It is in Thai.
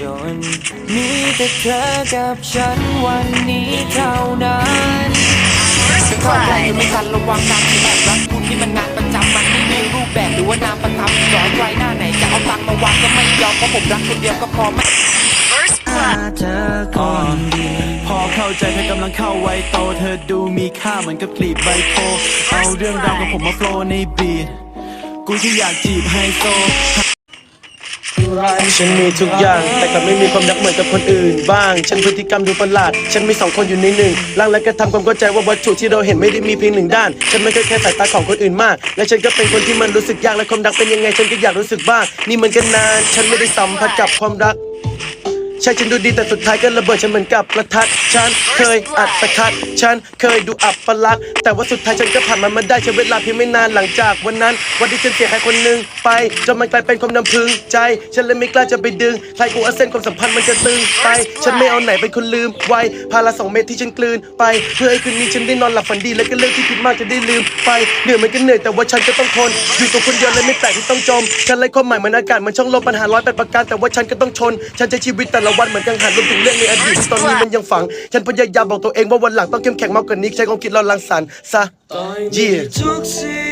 จน มีแต่เธอกับฉันวันนี้เท่านั้น First เข้าใจ blood. ไม่ทันระวังการแอบรักคุณนี่มันงานประจำมันไม่มีรูปแบบหรือว่านามประทับร้อยใครหน้าไหนจะเอาตังค์มาวางก็ไม่ยอมเพราะผมรักคนเดียวก็พอไม่ First blood. เธอคนเดียวพอเข้าใจเธอกำลังเข้าไวยโตเธอดูมีค่าเหมือนกับกลีบใบโพเอาเรื่องราวของผมมาโฟลว์ในบีทกูที่อยากจีบไฮโซ ฉันมีทุกอย่าง แต่กลับไม่มีความรักเหมือนกับคนอื่น บ้าง ฉันพฤติกรรมดูประหลาด ฉันมีสองคนอยู่ในหนึ่งร่างและกระทำความเข้าใจว่าวัตถุที่เราเห็นไม่ได้มีเพียงหนึ่งด้าน ฉันไม่เคยแค่สายตาของคนอื่นมาก และฉันก็เป็นคนที่มันรู้สึกยากและความรักเป็นยังไง ฉันก็อยากรู้สึกบ้าง นี่มันก็นาน ฉันไม่ได้สัมผัสกับความรัก ใช่ฉันดูดีแต่สุดท้ายก็ระเบิดฉันเหมือนกับประทัด ฉันเคยอัดตะคัด ฉันเคยดูอับประลักษณ์แต่ว่าสุดท้ายฉันก็ผ่านมันมาได้ใช้เวลาเพียงไม่นานหลังจากวันนั้น วันที่ฉันเสียใครคนหนึ่งไปจนมันกลายเป็นความน้ำพึงใจ ฉันเลยไม่กล้าจะไปดึงใครกลัวเส้นความสัมพันธ์มันจะตึงไป ฉันไม่เอาไหนเป็นคนลืมไว้พาละสองเม็ดที่ฉันกลืนไป เพื่อให้คืนนี้ฉันได้นอนหลับฝันดีและก็เรื่องที่คิดมากจะได้ลืมไปเหนื่อยมันก็เหนื่อยแต่ว่าฉันก็ต้องทนอยู่ตัวคนเดียวเลยไม่แปลกที่ต้องจมฉันไล่ความหมายเหมือนอากาศเหมือนช่องลมปัญหาร้อยแปดประการแต่ว่าฉันก็ต้องชน ฉันใช้ชีวิตแต่ละวันเหมือนกังหันรวมถึงเรื่องในอดีตที่ตอนนี้มันยังฝัง ฉันพยายามบอกตัวเองว่าวันหลังต้องเข้มแข็งมากกว่านี้ใช้ความคิดเราลังสรรค์ซะ Yeah.